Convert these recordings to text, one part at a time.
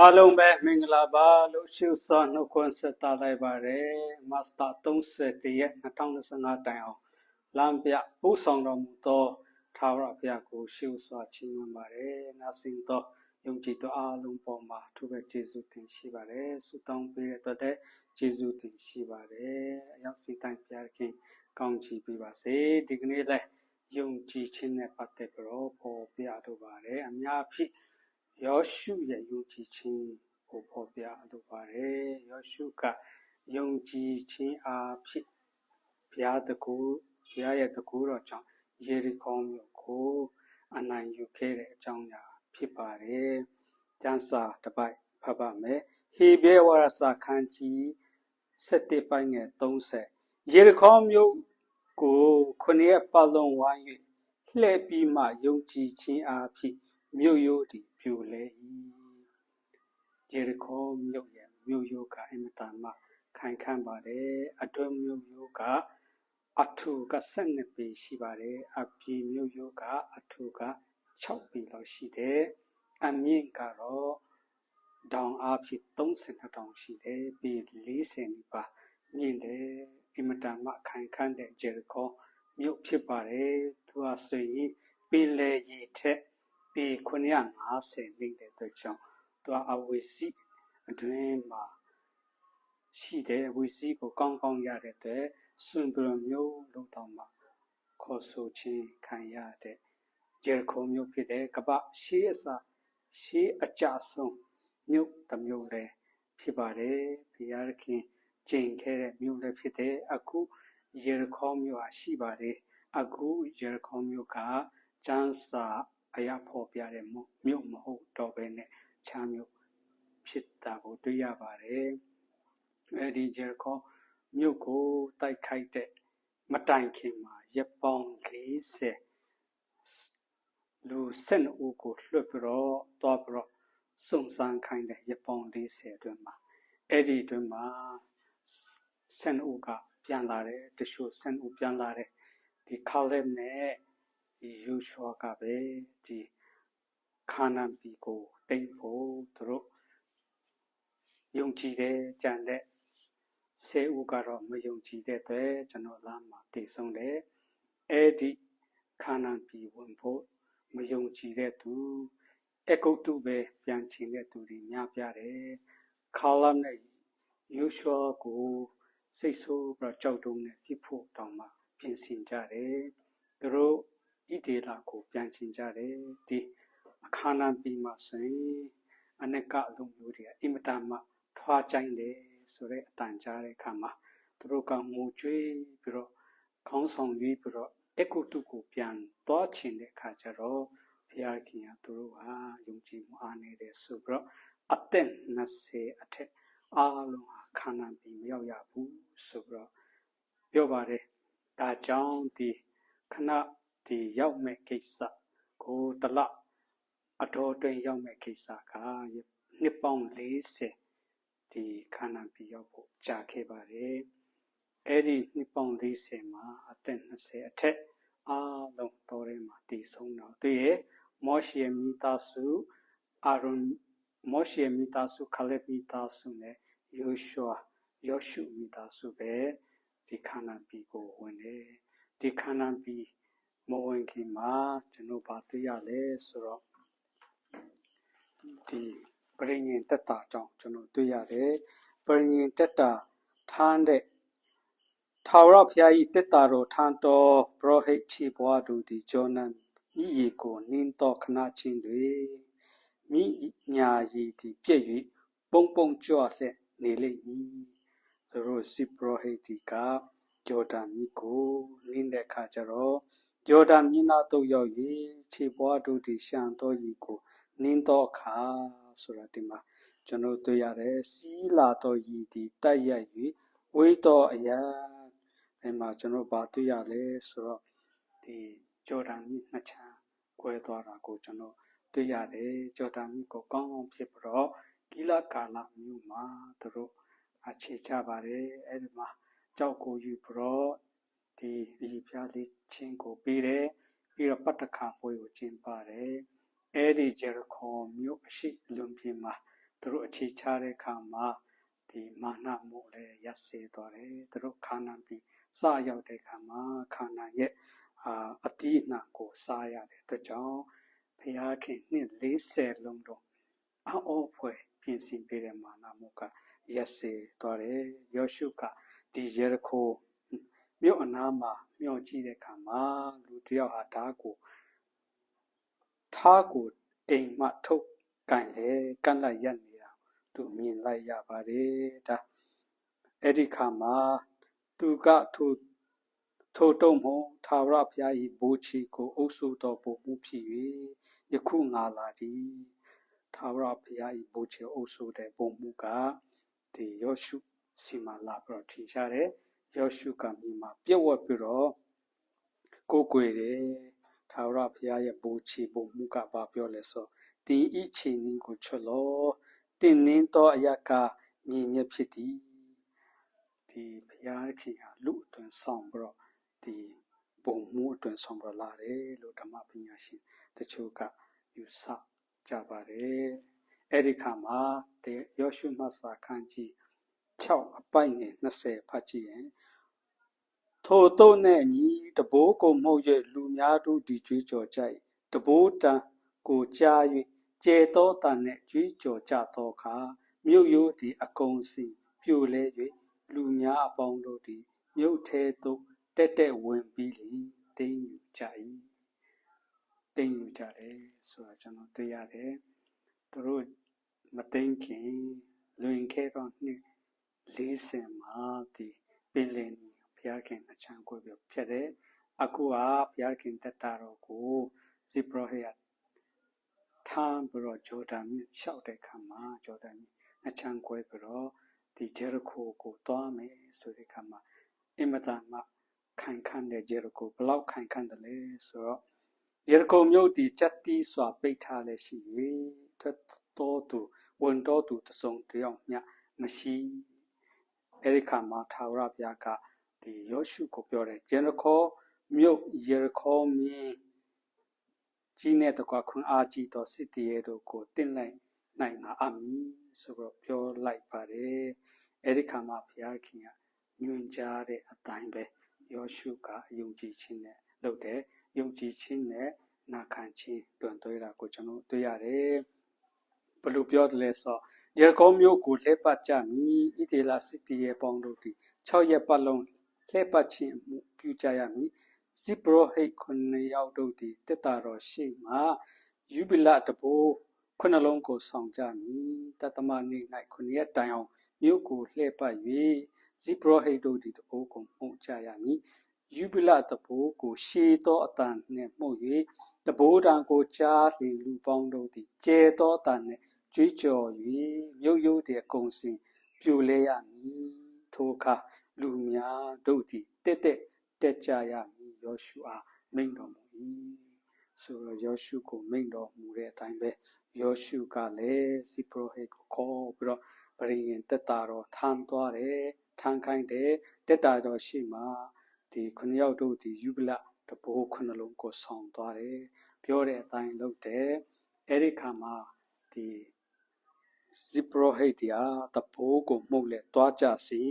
အားလုံးပဲမင်္ဂလာပါလို့ရှုစွာနှုတ်ခွန်းဆက်သလိုက်ပါတယ်မတ်တာ31ရက်2025တိုင်အောင်လမ်းပြပို့ဆောင်တော်မူသောသာဝရဘုရားကိုရှုစွာချီးမွမ်းပါတယ်နာစင်သောယုံကြည်သောအားလုံးပေါ်မှာသူပဲယေရှုတင်ရှိပါတယ်ဆုတောင်းပေးတဲ့အတွက်တည်းယေရှုတင်ရှိပါတယ်အရောက်စီတိုင်းဘုရားခင်ကောင်းချီးပေးပါစေဒီကနေ့လည်းယုံကြည်ခြင်းနဲ့ပတ်သက်ပြီးတော့ပေါ်ပြတော့ပါတယ်အများဖြစ် ယောရှုရဲ့ယုံကြည်ခြင်းကိုဖော်ပြလိုပါတယ်ယောရှုကယုံကြည်ခြင်းအားဖြင့်ဘုရားတကူဘုရားရဲ့တကူတော်ကြောင့်ယေရီခေါမြို့ကိုအနိုင်ယူခဲ့တဲ့အကြောင်းအရာဖြစ်ပါတယ်ကျမ်းစာတစ်ပိုက်ဖတ်ပါမယ်ဟေဘဲဝါရစာခန်းကြီး7ပိုင်းငယ်30ယေရီခေါမြို့ကိုခုနှစ်ရက်ပတ်လုံးဝိုင်း၍လှည့်ပြီးမှယုံကြည်ခြင်းအားဖြင့် မြို့ရိုးသည်ပြိုလဲ၏ယေရီခေါမြို့ရဲ့မြို့ရိုးကအင်မတန်မှခိုင်ခန့်ပါတယ်အတွင်းမြို့ရိုးကအထူက12ပေရှိပါတယ်အပြင်မြို့ရိုးကအထူက6ပေလောက်ရှိတယ်အမြင့်ကတော့တောင်အားဖြင့်32တောင်ရှိတယ်ပေ40နီးပါးမြင့်တယ်အင်မတန်မှခိုင်ခန့်တဲ့ဂျေရီခေါမြို့ဖြစ်ပါတယ်သူဟာဆိုရင်ပင်လယ်ရေထက် ပေ950နေတဲ့အတွက်ကြောင့်သူအဝေစီအတွင်းမှာရှိတဲ့အဝေစီကိုကောင်းကောင်းရတဲ့အတွက်စွန်ဘရမျိုးလို့တောင်းမှာခေါ်ဆိုခြင်းခံရတဲ့ဂျေခုံမျိုးဖြစ်တဲ့ကပရှေးအစာရှေးအကြဆုံးမြို့တစ်မြို့လည်းဖြစ်ပါတယ်ဘုရားခင်ကျင့်ခဲ့တဲ့မြို့လည်းဖြစ်တဲ့အခုယေရခေါမြို့ဟာရှိပါတယ်အခုယေရခေါမြို့ကကျမ်းစာ အရာဖော်ပြတဲ့မြို့မဟုတ်တော့ဘဲနဲ့ချမ်းမြို့ဖြစ်တာကိုတွေ့ရပါတယ်အဲဒီဂျေခေါမြို့ကိုတိုက်ခိုက်တဲ့မတိုင်ခင်မှာရပ်ပေါင်း40လူ12ဦးကိုလွှတ်ပြီးတော့တွားပြီးတော့စုံစမ်းခိုင်းတဲ့ရပ်ပေါင်း40အတွင်းမှာအဲ့ဒီအတွင်းမှာ12ဦးကပြန်လာတယ်တချို့12ဦးပြန်လာတယ်ဒီခါလက်နဲ့ ဒီယူရှောကပဲဒီခါနန်ပြည်ကိုတိတ်ဖို့သူတို့ယုံကြည်တဲ့ကြံတဲ့ဆဲဦးကတော့မယုံကြည်တဲ့အတွက်ကျွန်တော်လာမှာတည်ဆုံးတယ်အဲ့ဒီခါနန်ပြည်ဝင်ဖို့မယုံကြည်တဲ့သူအကုတ်တုပဲပြန်ချင်တဲ့သူတွေများပြတယ်ခါလမ်နဲ့ယူရှောကိုစိတ်ဆိုးပြီးကြောက်တုံးနဲ့ပြစ်ဖို့တောင်းမှပြင်ဆင်ကြတယ်သူတို့ ဣဒေလာကိုပြန်ချင်ကြတယ်ဒီအခါနာပြီးမှဆိုရင်အနကအလုံးမျိုးတွေအင်မတန်မှထွားကြိုင်းတယ်ဆိုတဲ့အတန်ကြားတဲ့အခါမှာသူတို့ကငိုကြွေးပြီးတော့ခေါင်းဆောင်ပြီးပြီးတော့အကုတုကိုပြန်သွားချင်တဲ့အခါကျတော့ဘုရားခင်ကသူတို့ဟာယုံကြည်မှုအားနေတယ်ဆိုပြီးတော့အသက်20အထက်အားလုံးဟာခန္ဓာပြီးမရောက်ရဘူးဆိုပြီးတော့ပြောပါတယ်ဒါကြောင့်ဒီခဏ ဒီရောက်မဲ့ကိစ္စကိုတလအတော်တွင်ရောက်မဲ့ကိစ္စကနှစ်ပေါင်း40ဒီခန္ဓာပြီးရောက်ဖို့ကြာခဲ့ပါတယ်အဲ့ဒီနှစ်ပေါင်း40မှာအသက်20အထက်အားလုံးတော်ရဲမှာတည်ဆုံးတော့သူရဲ့မောရှေမိသားစုအာရွန်မောရှေမိသားစုခလက်မိသားစုနဲ့ယောရှုယောရှုမိသားစုပဲဒီခန္ဓာပြီးကိုဝင်တယ်ဒီခန္ဓာပြီး မဝင်ခင်မှာကျွန်တော်ဗာတွေ့ရလဲဆိုတော့ဒီပရိညင်တက်တာကြောင့်ကျွန်တော်တွေ့ရတယ်ပရိညင်တက်တာထမ်းတဲ့ထာဝရဘုရား၏တက်တာတော်ထမ်းတော်ပရောဟိတ်ချီပွားသူသည်ဂျောနန်မိရီကိုနင်းတော်ခဏချင်းတွေမိညာရီသည်ပြည့်၍ပုံပုံကြွလျက်နေလိမ့်မည်သူတို့စီပရောဟိတ်ဒီကဂျော်ဒန်မြစ်ကိုနင်းတဲ့အခါကျတော့ ဂျော်ဒန်မြစ်နာသို့ရောက်၍ခြေပွားတို့သည်ရှံတော်ကြီးကိုနင်းတော့အခါဆိုတာဒီမှာကျွန်တော်တွေ့ရတယ်စီးလာတော်ကြီးသည်တိုက်ရိုက်၍ဝေးတော်အရာအဲမှာကျွန်တော်ဗာတွေ့ရလဲဆိုတော့ဒီဂျော်ဒန်မြစ်နှစ်ချမ်းကွဲသွားတာကိုကျွန်တော်တွေ့ရတယ်ဂျော်ဒန်မြစ်ကိုကောင်းကောင်းဖြစ်ပြီးတော့ဂီလကာလမြို့မှာသူတို့အခြေချပါတယ်အဲဒီမှာကြောက်ကိုယူပြီးတော့ ဒီအကြီးပြားလေးချင်းကိုပေးတယ်ပြီးတော့ပတ္တခါပွဲကိုကျင်းပါတယ်အဲ့ဒီဂျေရခေါမြို့အရှိလွန်ပြင်မှာသူတို့အခြေချတဲ့အခါမှာဒီမာနမှုလည်းရက်စေသွားတယ်သူတို့ခန္ဓာပြီးစရောက်တဲ့အခါမှာခန္ဓာရဲ့အာအတိအနကိုစားရတဲ့အတွက်ကြောင့်ဘုရားခင်နှစ်40လုံးတော့အော်ဖွယ်ပြင်ဆင်ပေးတဲ့မာနမှုကရက်စေသွားတယ်ယောရှုကဒီယေရခို မြို့အနားမှာမျောကြည့်တဲ့အခါမှာလူတယောက်ဟာဓာတ်ကိုထားကိုအိမ်မှထုတ်ကန်လေကန့်လိုက်ရက်နေတာသူမြင်လိုက်ရပါတယ်ဒါအဲ့ဒီခါမှာသူကထိုထိုတုံမုံသာဝရဘုရား၏ဘိုးချီကိုအုပ်စုတော်ပုံမှုဖြစ်၍ယခုငါလာသည်သာဝရဘုရား၏ဘိုးချီအုပ်စုတဲ့ပုံမှုကဒီယောရှုစီမလာပြီးတော့ထင်ရှားတယ် ယောရှုကမြေမှာပြည့်ဝတ်ပြီးတော့ကိုးကွယ်တယ်ထာဝရဘုရားရဲ့ဘိုးချီပုံမှုကဘာပြောလဲဆိုတင်ဤချိန်နင်းကိုချွတ်လို့တင်နင်းသောအရကမြင်မြဖြစ်သည်ဒီဘုရားခင်ဟာလူအတွင်ဆောင်ပြီးတော့ဒီပုံမှုအတွင်ဆောင်ပြီးလာတယ်လို့ဓမ္မပညာရှင်တချို့ကယူဆကြပါတယ်အဲ့ဒီခါမှာတဲ့ယောရှုမဆာခန်းကြီး 6အပိုက်နဲ့20ဖတ်ကြည့်ရင်ထိုတို့နဲ့ညီတဘိုးကိုမှုတ်၍လူများတို့ဒီကြွေးကြော်ကြိုက်တဘိုးတန်ကိုကြား၍ကျေသောတန်နှင့်ကြွေးကြော်ကြသောအခါမြို့ရိုးသည်အကုန်စီပြိုလဲ၍လူများအပေါင်းတို့သည်မြို့ထဲသို့တက်တက်ဝင်ပြီးလီတင်းယူကြ၏တင်းယူကြတယ်ဆိုတာကျွန်တော်တွေ့ရတယ်သူတို့မသိခင်လွင်ခဲ့တော့နှစ် 40မှာဒီပင်လယ်ဘုရားခင်အချမ်းကိုပြဖြတ်တယ်အခုကဘုရားခင်တက်တာတော့ကိုဇိပရောဟိယထမ်းပြီးတော့ဂျော်ဒန်မြစ်လျှောက်တဲ့ခါမှာဂျော်ဒန်မြစ်အချမ်းကွဲပြီးတော့ဒီဂျေရခိုကိုသွားမယ်ဆိုတဲ့ခါမှာအင်မတန်မှခိုင်ခန့်တဲ့ဂျေရကိုဘလောက်ခိုင်ခန့်တယ်လဲဆိုတော့ဂျေရကိုမြို့ဒီချက်တီးစွာပိတ်ထားလဲရှိ၍ထွက်တော်သူဝန်တော်သူတစုံတယောက်မျှမရှိ အဲဒီခါမှာထာဝရဘုရားကဒီယောရှုကိုပြောတယ်ဂျေရခိုမြို့ယေရခေါမြင်းကြီးနဲ့တကွခွန်အားကြီးသောစစ်တရေတို့ကိုတင့်လိုက်နိုင်မှာအမည်ဆိုတော့ပြောလိုက်ပါတယ်အဲ့ဒီခါမှာဘုရားခင်ကညွှန်ကြားတဲ့အတိုင်းပဲယောရှုကအယုံကြည်ခြင်းနဲ့လုပ်တယ်ယုံကြည်ခြင်းနဲ့နာခံခြင်းတွင်တွေ့တာကိုကျွန်တော်တွေ့ရတယ်ဘလို့ပြောတယ်လဲဆို ယေကောမျိုးကိုလှည့်ပတ်ကြမည်ဣတေလစစ်တီရဲ့ပေါင်းတို့သည်6ရက်ပတ်လုံးလှည့်ပတ်ခြင်းမှုပြုကြရမည်ဇိပရောဟိတ်ခုနှစ်ယောက်တို့သည်တက်တာတော်ရှိမှယူဘိလတဘိုးခုနှလုံးကိုဆောင်ကြမည်တသမနေ၌ခုနှစ်ရက်တိုင်အောင်မြို့ကိုလှည့်ပတ်၍ဇိပရောဟိတ်တို့သည်တဘိုးကိုမှုတ်ကြရမည်ယူဘိလတဘိုးကိုရှေသောအတန်နှင့်မှုတ်၍တဘိုးတံကိုကြားလျင်လူပေါင်းတို့သည်ကျဲသောအတန်နှင့် ကြွေးကြော်၍မြို့ရိုးတည်းကုံစင်ပြိုလဲရမည်ထိုအခါလူများတို့သည်တက်တက်တက်ကြရမည်ယောရှုအားမိန့်တော်မူ၏ဆိုတော့ယောရှုကိုမိန့်တော်မူတဲ့အတိုင်းပဲယောရှုကလည်းစီပရိုဟိတ်ကိုခေါ်ပြီးတော့ပရိယင်တက်တာတော့ထမ်းသွားတယ်ထမ်းခိုင်းတယ်တက်တာတော့ရှိမှဒီခုနှစ်ယောက်တို့ဒီယူဗလတဘိုးခုနှလုံးကိုဆောင်သွားတယ်ပြောတဲ့အတိုင်းလုပ်တယ်အဲ့ဒီခါမှာဒီ ဇိပရိုဟိတ်တရားတဘိုးကိုမှုတ်လက်သွားကြစီ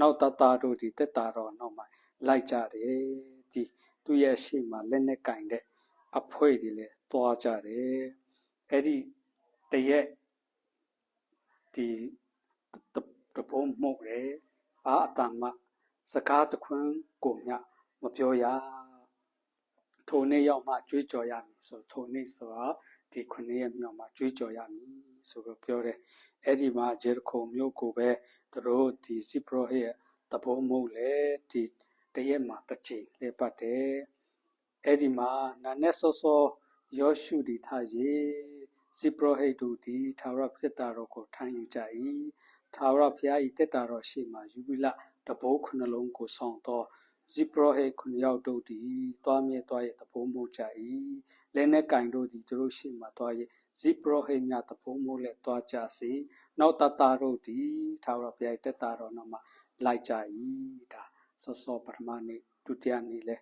နောက်တတာတို့ဒီတက်တာတော့နောက်မှလိုက်ကြတယ်ဒီသူ့ရဲ့ရှေ့မှာလက်နဲ့ကင်တဲ့အဖွဲတွေလည်းသွားကြတယ်အဲ့ဒီတရက်ဒီတပုံမှုတ်တယ်အာအတန်မစကားတခွန်းကိုမြမပြောရထိုနေ့ရောက်မှကြွေးကြော်ရမည်ဆိုထိုနေ့ဆိုတာ ဒီခုနှစ်ရက်မြောက်မှကြွေးကြော်ရမည်ဆိုတော့ပြောတယ်အဲ့ဒီမှာဂျေရခိုမြို့ကိုပဲသူတို့ဒီစီပရိုဟရဲ့တပုံမှုတ်လေဒီတရက်မှာတစ်ချိန်လေပတ်တယ်အဲ့ဒီမှာနာနဲ့စောစောယောရှုဒီထားရေစီပရိုဟိတ်တို့ဒီသာဝရဖြစ်တာတော်ကိုထမ်းယူကြ၏သာဝရဘုရား၏တက်တာတော်ရှိမှယူပြီးလတဘိုးခုနှလုံးကိုဆောင်သောဇိပရောဟိတ်ခုနှစ်ယောက်တို့သည်တွားမြဲတွားရဲ့တဘိုးမို့ကြ၏ လဲနဲ့ကင်တို့သည်သူတို့ရှိမှတွားရဲ့ဇိပရောဟိတ်များတဘိုးမို့လက်တွားကြစေနောက်တတာတို့သည်သာဝရဘုရားတက်တာတော်နောက်မှလိုက်ကြ၏ဒါစောစောပထမနေ့ဒုတိယနေ့လဲ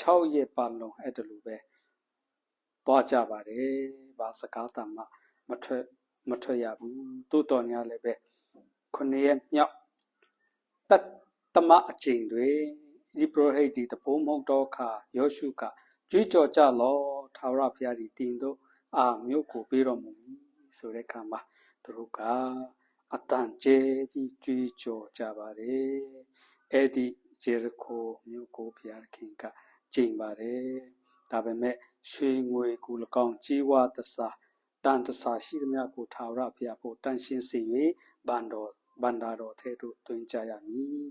6ရက်ပတ်လုံးအဲ့ဒါလိုပဲသွားကြပါတယ်ဘာစကားတမ်းမှမထွက်မထွက်ရဘူးတိုးတော်များလည်းပဲခုနှစ်ရက်မြောက်တတ်တမအချိန်တွေဤပရောဟိတ်ဒီတပုံးမုံတော်ခါယောရှုကကြွေးကြော်ကြလော ထာဝရဘုရားဒီတင်တို့အာမြို့ကိုပေးတော်မူဆိုတဲ့ခါမှာသူတို့ကအတန်ကျဲကြီးကြွေးကြော်ကြပါတယ်အဲ့ဒီဂျေရခိုမြို့ကိုဘုရားခင်ကကျိန်ပါတယ်ဒါပေမဲ့ရွှေငွေကူ၎င်းကြီးဝါသစာတန်တဆာရှိသမျှကိုထာဝရဘုရားဖို့တန်ရှင်းစေ၍ဘန္တော်ဘန္တာတော်ထဲသို့တွင်ကြရမည်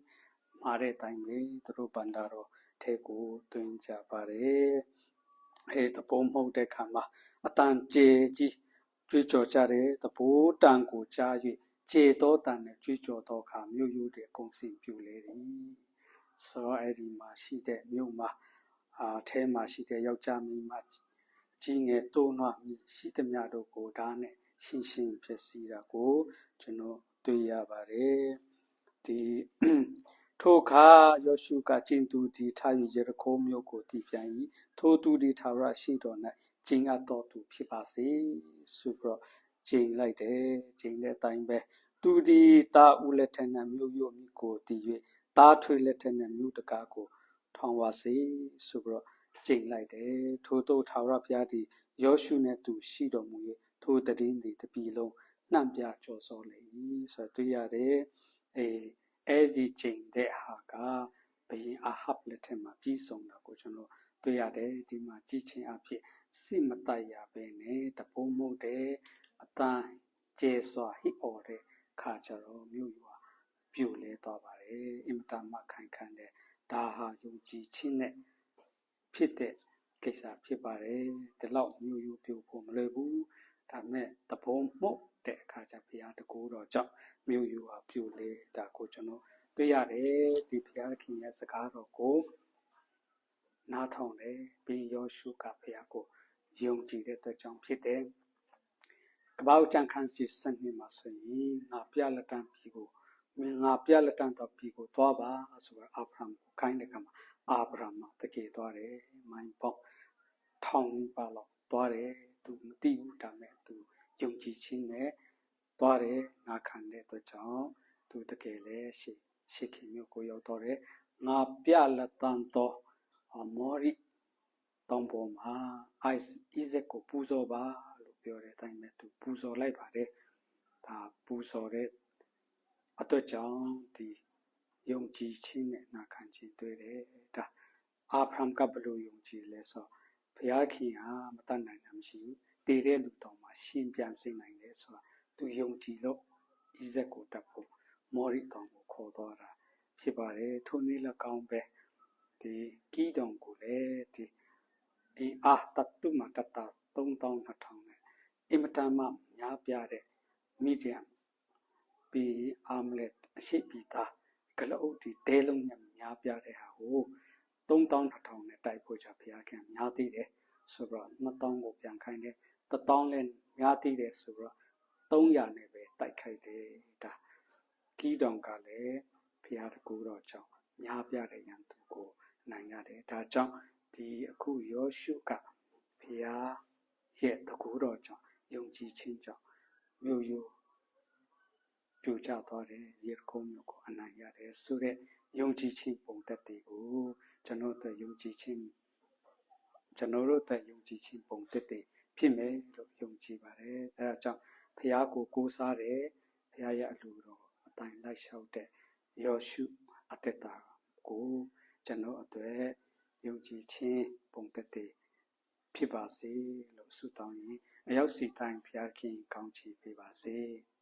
မှားတဲ့အတိုင်းပဲသူတို့ဘန္တာတော်ထဲကိုတွင်ကြပါတယ် အဲတပုံမဟုတ်တဲ့ခါမှာအတန်ကျေကြီးကြွေးကြော်ကြတဲ့တဘိုးတန်ကိုကြား၍ကျေတော်တန်နဲ့ကြွေးကြော်တော်ခါမြို့ရိုးတဲ့ကုံစင်ပြူလေသည်ဆိုတော့အဲ့ဒီမှာရှိတဲ့မြို့မှာအာထဲမှာရှိတဲ့ယောက်ျားမိန်းမကြီးငယ်တိုးနွားမိရှိသမျှတို့ကိုဒါနဲ့ရှင်းရှင်းဖြစ်စီတာကိုကျွန်တော်တွေ့ရပါတယ်ဒီ ထိုအခါယောရှုကကျင့်သူဒီထားယူရခိုးမြို့ကိုတည်ပြန်၏ထိုသူဒီထာဝရရှိတော်၌ကျင့်အပ်တော်သူဖြစ်ပါစေဆိုပြီးတော့ကျင့်လိုက်တယ်ကျင့်တဲ့အတိုင်းပဲသူဒီတာဦးလက်ထက်၌မြို့ရို့မြို့ကိုတည်၍တာထွေလက်ထက်၌မြို့တကားကိုထောင်ပါစေဆိုပြီးတော့ကျင့်လိုက်တယ်ထို့သောထာဝရဘုရားသည်ယောရှုနှင့်သူရှိတော်မူ၍ထိုတည်င်းသည်တပြီလုံးနှံ့ပြကြော်စောလေ၏ဆိုတော့တွေ့ရတယ်အဲ အဲ့ဒီချိန်တဲ့ဟာကဘယင်အာဟပ်လက်ထက်မှာပြီးဆုံးတာကိုကျွန်တော်တွေ့ရတယ်ဒီမှာကြည်ချင်းအဖြစ်စိမတတ်ရပဲနဲ့တပုံးမို့တဲ့အတန်ကျဲစွာဟိအော်တဲ့ခါကြတော့မြို့ရွာပြိုလဲသွားပါတယ်အင်မတန်မှခိုင်ခန့်တဲ့ဒါဟာယုံကြည်ခြင်းနဲ့ဖြစ်တဲ့ကိစ္စဖြစ်ပါတယ်ဒီလောက်မြို့ယူပြိုဖို့မလွယ်ဘူး ဒါမဲ့တပုံးမှုတ်တဲ့အခါကျဘုရားတကူတော်ကြောင့်မြို့ယူဟာပြိုလဲဒါကိုကျွန်တော်တွေ့ရတယ်ဒီဘုရားခင်ရဲ့စကားတော်ကိုနားထောင်တယ်ပြီးယောရှုကဘုရားကိုယုံကြည်တဲ့အတွက်ကြောင့်ဖြစ်တယ်ကပောက်တန်ခန်းကြီးစနစ်မှာဆိုရင်ငါပြလက်တန်ပြီကိုမင်းငါပြလက်တန်တော့ပြီကိုသွားပါဆိုတော့အာဗြဟံကိုခိုင်းတဲ့ကမှာအာဗြဟံမှာတကယ်သွားတယ်မိုင်းပေါက်ထောင်ပါတော့သွားတယ် သူမသိဘူးဒါမဲ့သူယုံကြည်ခြင်းနဲ့သွားတယ်ငါခံတဲ့အတွက်ကြောင့်သူတကယ်လဲရှိရှိခင်မျိုးကိုရောက်တော့တယ်ငါပြလက်တန်တော့မော်ရီတောင်ပေါ်မှာ ice isaac ကိုပူဇော်ပါလို့ပြောတဲ့အတိုင်းပဲသူပူဇော်လိုက်ပါတယ်ဒါပူဇော်တဲ့အတွက်ကြောင့်ဒီယုံကြည်ခြင်းနဲ့နာခံခြင်းတွေ့တယ်ဒါအာဖရမ်ကဘလို့ယုံကြည်လဲဆိုဘုရားခင်ဟာမတတ်နိုင်တာ မရှိဘူးတည်တဲ့လူတော်မှာရှင်ပြန်စေနိုင်တယ်ဆိုတာသူယုံကြည်လို့ဣဇက်ကိုတတ်ဖို့မော်ရီတော်ကိုခေါ်သွားတာဖြစ်ပါတယ်ထိုနည်း၎င်းပဲဒီကီးတောင်ကိုလည်းဒီဒီအာတတုမတတ3200နဲ့အင်မတန်မှများပြတဲ့မီဒီယမ်ပြီးအာမလက်အရှိပီတာဂလအုပ်ဒီတဲလုံးနဲ့များပြတဲ့ဟာကို3200နဲ့တိုက်ဖို့ကြဘုရားခင်များသေးတယ် ဆိုတော့2000ကိုပြန်ခိုင်းတယ်1000လည်းများသေးတယ်ဆိုတော့300နဲ့ပဲတိုက်ခိုက်တယ်ဒါကီးတောင်ကလည်းဘုရားတကူတော်ကြောင့်များပြတဲ့ရန်သူကိုနိုင်ရတယ်ဒါကြောင့်ဒီအခုယောရှုကဘုရားရဲ့တကူတော်ကြောင့်ယုံကြည်ခြင်းကြောင့်မြို့ရိုးပြိုကျသွားတယ်ရေကုန်းမြို့ကိုအနိုင်ရတယ်ဆိုတဲ့ယုံကြည်ခြင်းပုံသက်တွေကိုကျွန်တော်တို့ယုံကြည်ခြင်း ကျွန်တော်တို့အတွက်ယုံကြည်ခြင်းပုံသက်တွေဖြစ်မယ်လို့ယုံကြည်ပါတယ်အဲဒါကြောင့်ဘုရားကိုကိုးစားတယ်ဘုရားရဲ့အလိုတော်အတိုင်းလိုက်လျှောက်တဲ့ယောရှုအသက်တာကိုကျွန်တော်အတွက်ယုံကြည်ခြင်းပုံသက်တွေဖြစ်ပါစေလို့ဆုတောင်းရင်အရောက်စီတိုင်းဘုရားခင်ကောင်းချီးပေးပါစေ။